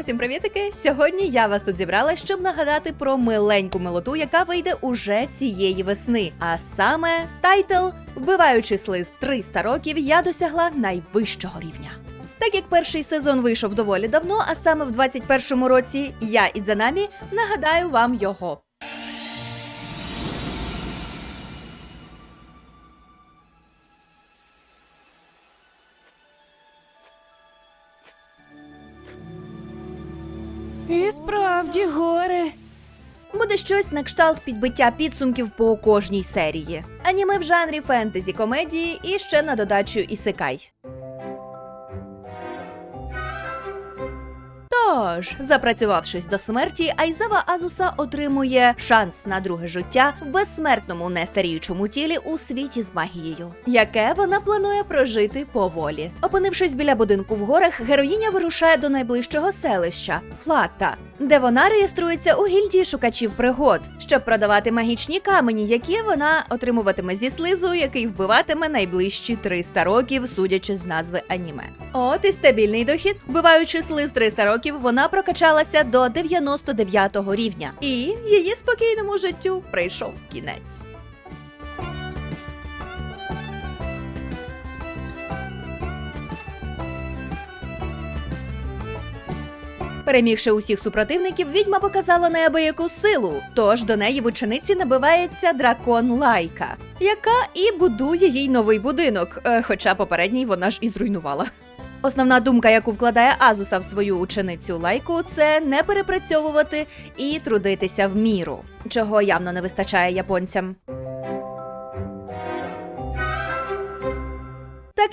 Усім привітики! Сьогодні я вас тут зібрала, щоб нагадати про миленьку милоту, яка вийде уже цієї весни. А саме тайтл Вбиваючи слиз 300 років, я досягла найвищого рівня. Так як перший сезон вийшов доволі давно, а саме в 21-му році, я і Дзанамі нагадаю вам його. І справді горе. Буде щось на кшталт підбиття підсумків по кожній серії. Аніме в жанрі фентезі комедії і ще на додачу ісекай. Тож, запрацювавшись до смерті, Айзава Азуса отримує шанс на друге життя в безсмертному нестаріючому тілі у світі з магією, яке вона планує прожити поволі. Опинившись біля будинку в горах, героїня вирушає до найближчого селища Флатта, де вона реєструється у гільдії шукачів пригод, щоб продавати магічні камені, які вона отримуватиме зі слизу, який вбиватиме найближчі 300 років, судячи з назви аніме. От і стабільний дохід, вбиваючи слиз 300 років, вона прокачалася до 99-го рівня, і її спокійному життю прийшов кінець. Перемігши усіх супротивників, відьма показала неабияку силу. Тож до неї в учениці набивається дракон Лайка, яка і будує їй новий будинок, е, хоча попередній вона ж і зруйнувала. Основна думка, яку вкладає Азуса в свою ученицю лайку, це не перепрацьовувати і трудитися в міру, чого явно не вистачає японцям.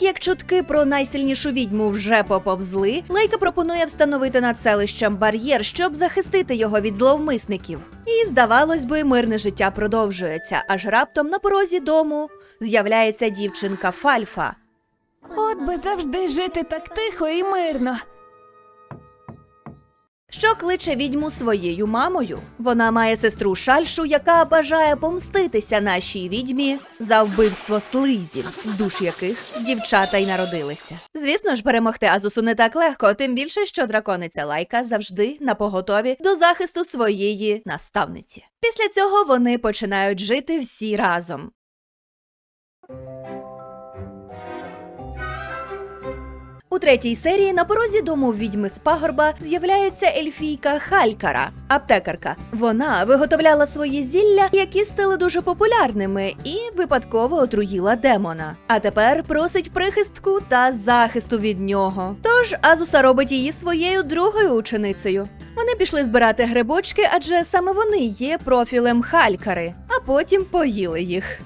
Як чутки про найсильнішу відьму вже поповзли, Лейка пропонує встановити над селищем бар'єр, щоб захистити його від зловмисників. І здавалось би, мирне життя продовжується, аж раптом на порозі дому з'являється дівчинка Фальфа. От би завжди жити так тихо і мирно. Що кличе відьму своєю мамою. Вона має сестру Шальшу, яка бажає помститися нашій відьмі за вбивство слизів, з душ яких дівчата й народилися. Звісно ж, перемогти Азусу не так легко, тим більше, що дракониця Лайка завжди на поготові до захисту своєї наставниці. Після цього вони починають жити всі разом. У третій серії на порозі дому відьми з пагорба з'являється ельфійка Халькара, аптекарка. Вона виготовляла свої зілля, які стали дуже популярними, і випадково отруїла демона. А тепер просить прихистку та захисту від нього. Тож Азуса робить її своєю другою ученицею. Вони пішли збирати грибочки, адже саме вони є профілем Халькари, а потім поїли їх.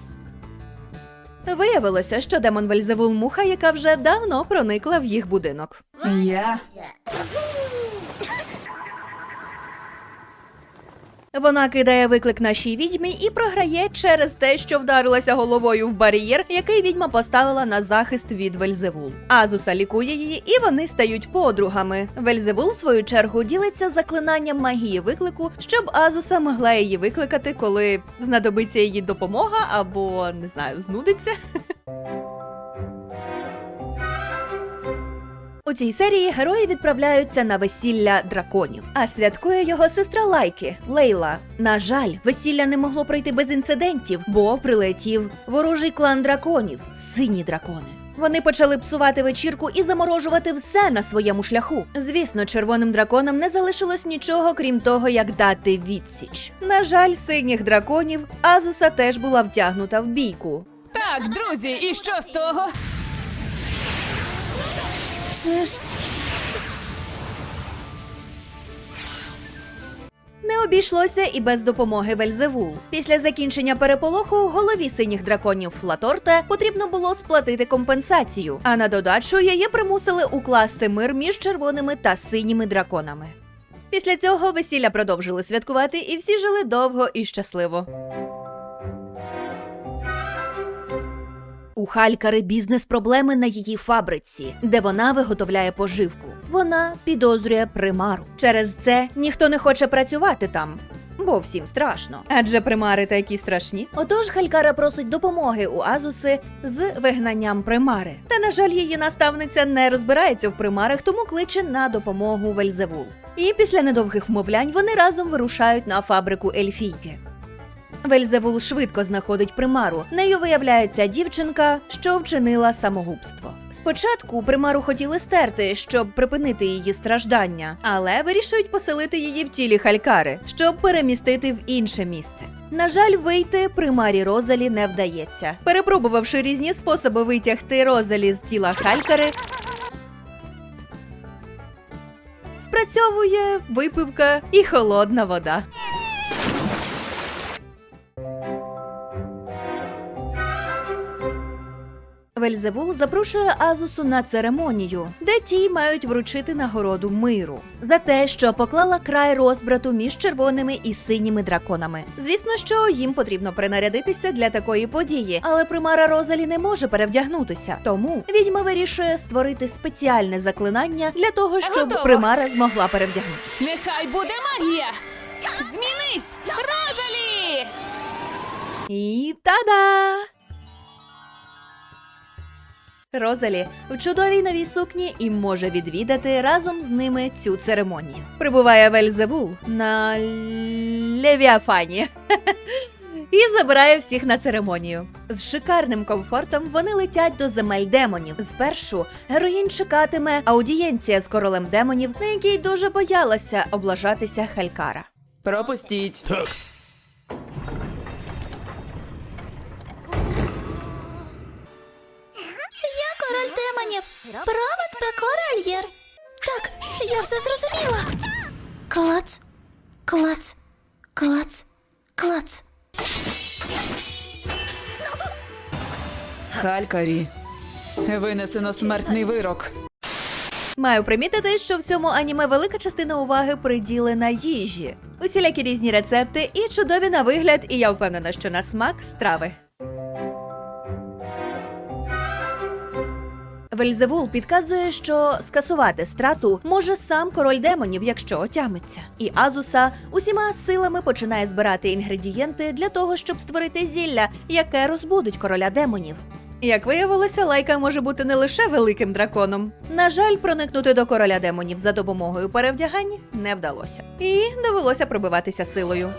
Виявилося, що демон Вельзевул муха, яка вже давно проникла в їх будинок. Я Вона кидає виклик нашій відьмі і програє через те, що вдарилася головою в бар'єр, який відьма поставила на захист від Вельзевул. Азуса лікує її, і вони стають подругами. Вельзевул, в свою чергу, ділиться заклинанням магії виклику, щоб Азуса могла її викликати, коли знадобиться її допомога або не знаю, знудиться. У цій серії герої відправляються на весілля драконів, а святкує його сестра Лайки Лейла. На жаль, весілля не могло пройти без інцидентів, бо прилетів ворожий клан драконів, сині дракони. Вони почали псувати вечірку і заморожувати все на своєму шляху. Звісно, червоним драконам не залишилось нічого, крім того, як дати відсіч. На жаль, синіх драконів Азуса теж була втягнута в бійку. так, друзі, і що з того? Це Не обійшлося і без допомоги Вельзевул. Після закінчення переполоху голові синіх драконів Флаторте потрібно було сплатити компенсацію, а на додачу її примусили укласти мир між червоними та синіми драконами. Після цього весілля продовжили святкувати, і всі жили довго і щасливо. У Халькари бізнес-проблеми на її фабриці, де вона виготовляє поживку. Вона підозрює примару. Через це ніхто не хоче працювати там. бо всім страшно. Адже примари такі страшні. Отож Халькара просить допомоги у Азуси з вигнанням примари. Та на жаль, її наставниця не розбирається в примарах, тому кличе на допомогу Вельзевул. І після недовгих вмовлянь вони разом вирушають на фабрику Ельфійки. Вельзевул швидко знаходить примару. Нею виявляється дівчинка, що вчинила самогубство. Спочатку примару хотіли стерти, щоб припинити її страждання, але вирішують поселити її в тілі халькари, щоб перемістити в інше місце. На жаль, вийти примарі Розалі не вдається. Перепробувавши різні способи витягти Розалі з тіла халькари, спрацьовує випивка і холодна вода. Вельзевул запрошує Азусу на церемонію, де ті мають вручити нагороду миру за те, що поклала край розбрату між червоними і синіми драконами. Звісно, що їм потрібно принарядитися для такої події, але примара Розалі не може перевдягнутися. Тому відьма вирішує створити спеціальне заклинання для того, щоб Готово. примара змогла перевдягнутися. Нехай буде магія! Змінись! Розалі! І та-да! Розалі в чудовій новій сукні і може відвідати разом з ними цю церемонію. Прибуває Вельзевул на Левіафані. І забирає всіх на церемонію. З шикарним комфортом вони летять до земель демонів. Спершу героїнь чекатиме аудієнція з королем демонів, на якій дуже боялася облажатися Халькара. Пропустіть. Так, демонів. Провид Пекоральєр. Так, я все зрозуміла. Клац, клац, клац, клац. Халькарі. Винесено смертний вирок. Маю примітити, що в цьому аніме велика частина уваги приділена їжі. Усілякі різні рецепти і чудові на вигляд, і я впевнена, що на смак страви. Вельзевул підказує, що скасувати страту може сам король демонів, якщо отямиться. І Азуса усіма силами починає збирати інгредієнти для того, щоб створити зілля, яке розбудить короля демонів. Як виявилося, лайка може бути не лише великим драконом. На жаль, проникнути до короля демонів за допомогою перевдягань не вдалося, і довелося пробиватися силою.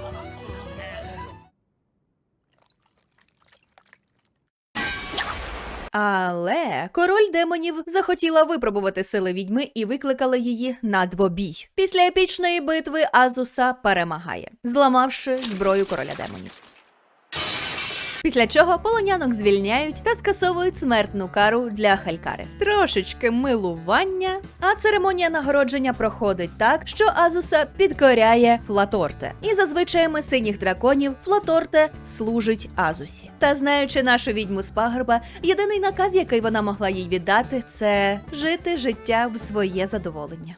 Але король демонів захотіла випробувати сили відьми і викликала її на двобій. Після епічної битви Азуса перемагає, зламавши зброю короля демонів. Після чого полонянок звільняють та скасовують смертну кару для Халькари. Трошечки милування, а церемонія нагородження проходить так, що Азуса підкоряє Флаторте. І за звичаями синіх драконів Флаторте служить Азусі. Та знаючи нашу відьму з пагорба, єдиний наказ, який вона могла їй віддати, це жити життя в своє задоволення.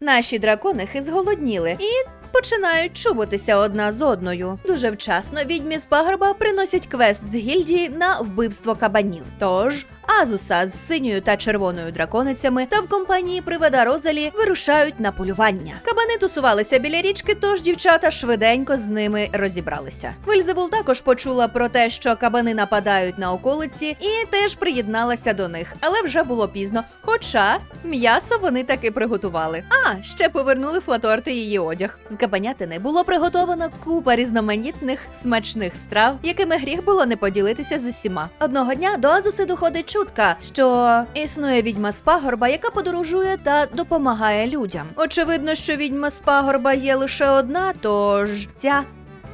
Наші драконихи зголодніли і починають чубитися одна з одною. Дуже вчасно відьмі з пагорба приносять квест з гільдії на вбивство кабанів. Тож Азуса з синьою та червоною драконицями та в компанії приведа Розалі вирушають на полювання. Кабани тусувалися біля річки, тож дівчата швиденько з ними розібралися. Вельзевул також почула про те, що кабани нападають на околиці, і теж приєдналася до них, але вже було пізно. Хоча м'ясо вони таки приготували. А ще повернули флаторти її одяг. З кабанятини було приготовано купа різноманітних смачних страв, якими гріх було не поділитися з усіма. Одного дня до Азуси доходить чутка, що існує відьма з пагорба, яка подорожує та допомагає людям. Очевидно, що відьма з пагорба є лише одна, тож ця.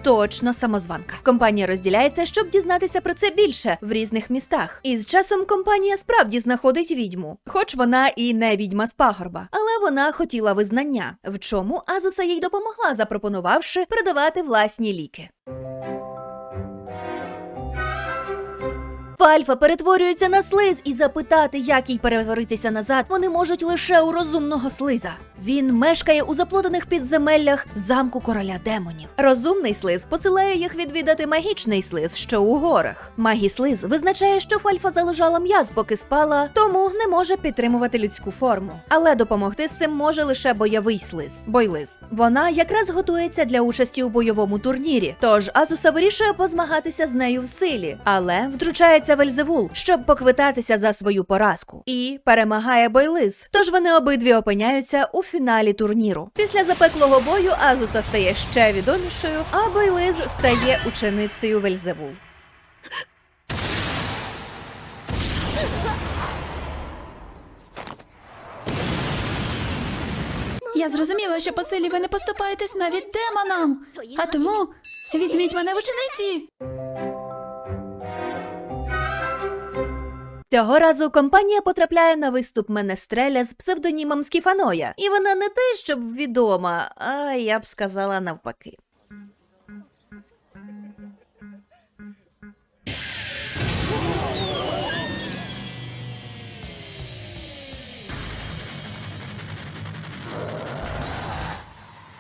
Точно самозванка. Компанія розділяється, щоб дізнатися про це більше в різних містах. І з часом компанія справді знаходить відьму, хоч вона і не відьма з пагорба, але вона хотіла визнання, в чому Азуса їй допомогла, запропонувавши продавати власні ліки. Фальфа перетворюється на слиз, і запитати, як їй перетворитися назад, вони можуть лише у розумного слиза. Він мешкає у заплутаних підземеллях замку короля демонів. Розумний слиз посилає їх відвідати магічний слиз, що у горах. Магій слиз визначає, що Фальфа залежала м'яз, поки спала, тому не може підтримувати людську форму. Але допомогти з цим може лише бойовий слиз. Бойлиз. Вона якраз готується для участі у бойовому турнірі. Тож Азуса вирішує позмагатися з нею в силі, але втручається Вельзевул, щоб поквитатися за свою поразку. І перемагає Бойлиз. Тож вони обидві опиняються у фіналі турніру. Після запеклого бою Азуса стає ще відомішою, а Бойлиз стає ученицею Вельзевул. Я зрозуміла, що по силі ви не поступаєтесь навіть демонам. А тому візьміть мене в учениці. Цього разу компанія потрапляє на виступ Менестреля з псевдонімом Скіфаноя, і вона не те, щоб відома, а я б сказала навпаки.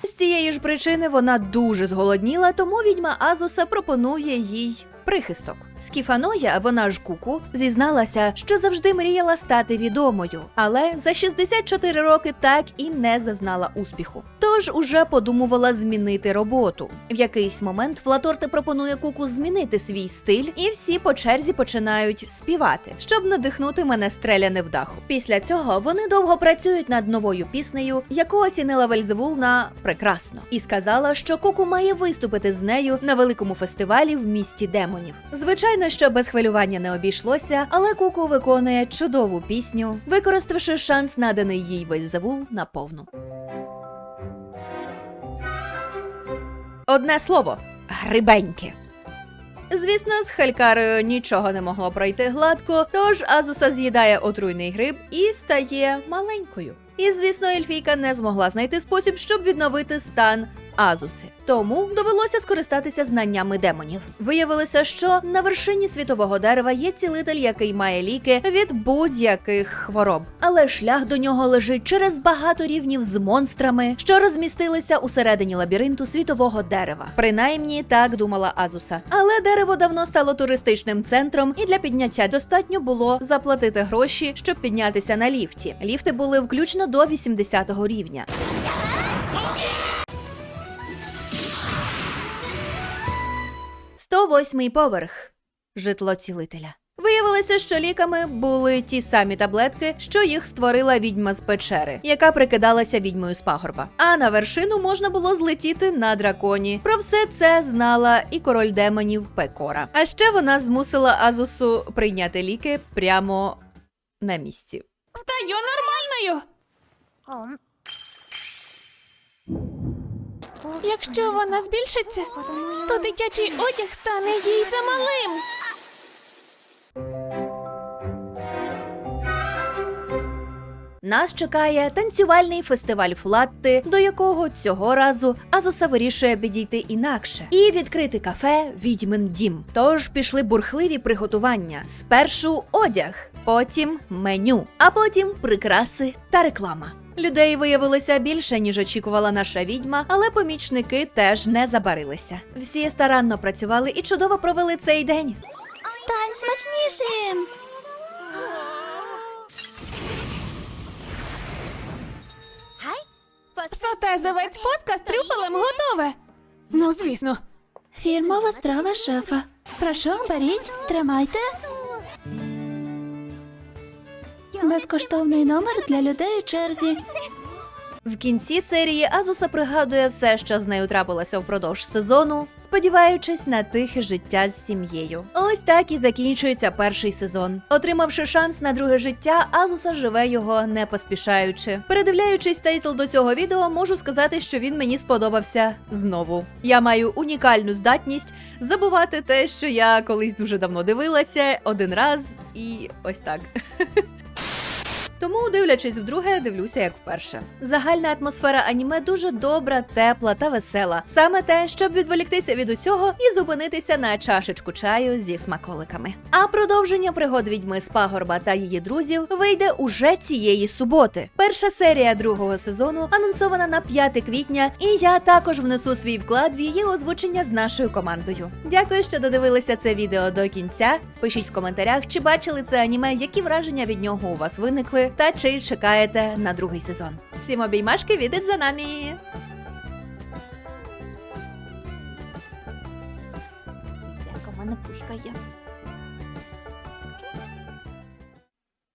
З цієї ж причини вона дуже зголодніла, тому відьма Азуса пропонує їй прихисток. Скіфаноя, вона ж куку, зізналася, що завжди мріяла стати відомою, але за 64 роки так і не зазнала успіху. Тож уже подумувала змінити роботу. В якийсь момент Флаторте пропонує куку змінити свій стиль, і всі по черзі починають співати, щоб надихнути мене стреля невдаху. Після цього вони довго працюють над новою піснею, яку оцінила Вельзевул на прекрасно, і сказала, що куку має виступити з нею на великому фестивалі в місті демонів. Звичайно, що без хвилювання не обійшлося, але куку виконує чудову пісню, використавши шанс, наданий їй Вельзевул на повну. Одне слово грибеньке. Звісно, з Хелькарою нічого не могло пройти гладко, тож Азуса з'їдає отруйний гриб і стає маленькою. І звісно, Ельфійка не змогла знайти спосіб, щоб відновити стан Азуси. Тому довелося скористатися знаннями демонів. Виявилося, що на вершині світового дерева є цілитель, який має ліки від будь-яких хвороб. Але шлях до нього лежить через багато рівнів з монстрами, що розмістилися усередині лабіринту світового дерева. Принаймні так думала Азуса. Але дерево давно стало туристичним центром, і для підняття достатньо було заплатити гроші, щоб піднятися на ліфті. Ліфти були включно до 80-го рівня. Сто восьмий поверх. Житло цілителя. Виявилося, що ліками були ті самі таблетки, що їх створила відьма з печери, яка прикидалася відьмою з пагорба. А на вершину можна було злетіти на драконі. Про все це знала і король демонів Пекора. А ще вона змусила Азусу прийняти ліки прямо на місці. Стаю нормальною. Якщо вона збільшиться, то дитячий одяг стане їй замалим. Нас чекає танцювальний фестиваль Флатти, до якого цього разу Азуса вирішує підійти інакше і відкрити кафе Відьмин дім. Тож пішли бурхливі приготування. Спершу одяг, потім меню, а потім прикраси та реклама. Людей виявилося більше, ніж очікувала наша відьма, але помічники теж не забарилися. Всі старанно працювали і чудово провели цей день. Стань смачнішим. Соте завець поска з трюфелем готове. Ну, звісно. Фірмова страва шефа. Прошу, беріть, тримайте. Безкоштовний номер для людей у черзі. В кінці серії Азуса пригадує все, що з нею трапилося впродовж сезону, сподіваючись на тихе життя з сім'єю. Ось так і закінчується перший сезон. Отримавши шанс на друге життя, Азуса живе його не поспішаючи. Передивляючись тайтл до цього відео, можу сказати, що він мені сподобався знову. Я маю унікальну здатність забувати те, що я колись дуже давно дивилася, один раз, і ось так. Тому, дивлячись вдруге, дивлюся як вперше. Загальна атмосфера аніме дуже добра, тепла та весела. Саме те, щоб відволіктися від усього і зупинитися на чашечку чаю зі смаколиками. А продовження пригод відьми з пагорба та її друзів вийде уже цієї суботи. Перша серія другого сезону анонсована на 5 квітня, і я також внесу свій вклад в її озвучення з нашою командою. Дякую, що додивилися це відео до кінця. Пишіть в коментарях, чи бачили це аніме, які враження від нього у вас виникли, та чи чекаєте на другий сезон. Всім обіймашки відео за нами! Яка в мене пуська є.